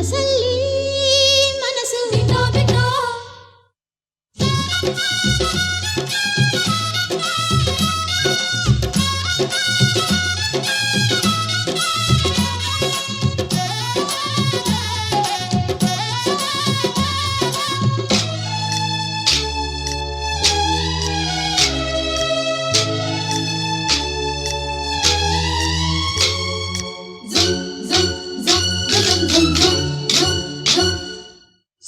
ಮನಸ್ಸಲ್ಲಿ ಮನಸ್ಸು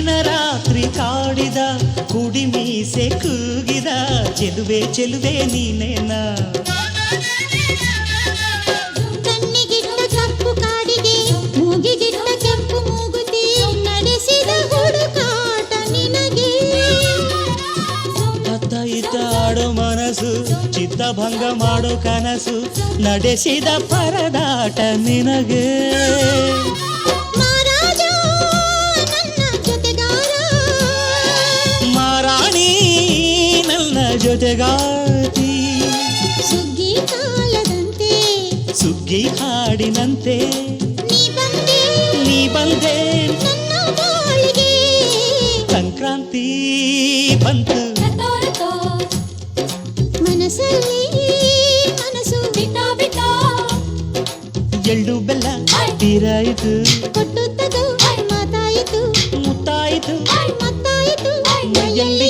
ದಿನ ರಾತ್ರಿ ಕಾಡಿದ ಕುಡಿ ಮೀಸೆ ಕೂಗಿದ ಚೆಲುವೆ ಚೆಲುವೆ ನೀನೇನ ಆಡೋ ಮನಸ್ಸು ಚಿತ್ತಭಂಗ ಮಾಡೋ ಕನಸು. ನಡೆಸಿದ ಪರದಾಟ ನಿನಗೆ. ಜೊತೆಗಾತಿ ಸುಗ್ಗಿ ಕಾಲದಂತೆ. ಸುಗ್ಗಿ ಹಾಡಿನಂತೆ ನೀ ಬಂದೆ. ಸಂಕ್ರಾಂತಿ ಬಂತು. ಮನಸ್ಸಲ್ಲಿ ಮನಸ್ಸು ಬಿಟ್ಟೋ ಬಿಟ್ಟೋ. ಎಳ್ಳು ಬೆಲ್ಲ ತೀರಾಯಿತು ಕೊಟ್ಟು ತಗೋ ಮಾತಾಯಿತು. ಮುತ್ತಾಯಿತು. ಮತ್ತಾಯಿತು ಮೈಯಲ್ಲಿ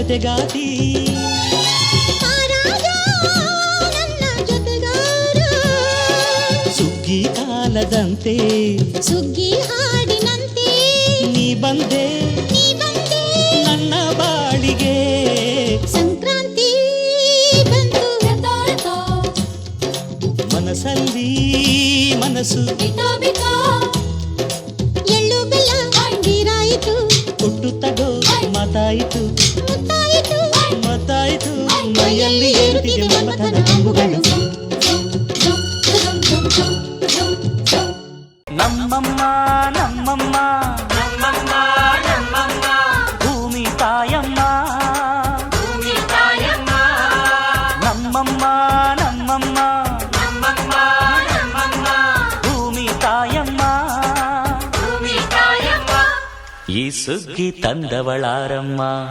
ಜೊತೆಗಾತಿ ಸುಗ್ಗಿ ಕಾಲದಂತೆ. ಸುಗ್ಗಿ ಹಾಡಿನಂತೆ. ನೀ ಬಂದೆ. ನನ್ನ ಬಾಳಿಗೆ. ಸಂಕ್ರಾಂತಿ ಬಂತು ಮನಸ್ಸಲ್ಲಿ ಮನಸ್ಸು ಎಳ್ಳು ಬೆಲ್ಲ ಕೊಟ್ಟು ತಗೋ ಮಾತಾಯಿತು. அன்புகளும் நம்மம்மா. நம்மம்மா நம்மம்மா நம்மம்மா. பூமி தாயம்மா. பூமி தாயம்மா. தந்தவளாரம்மா.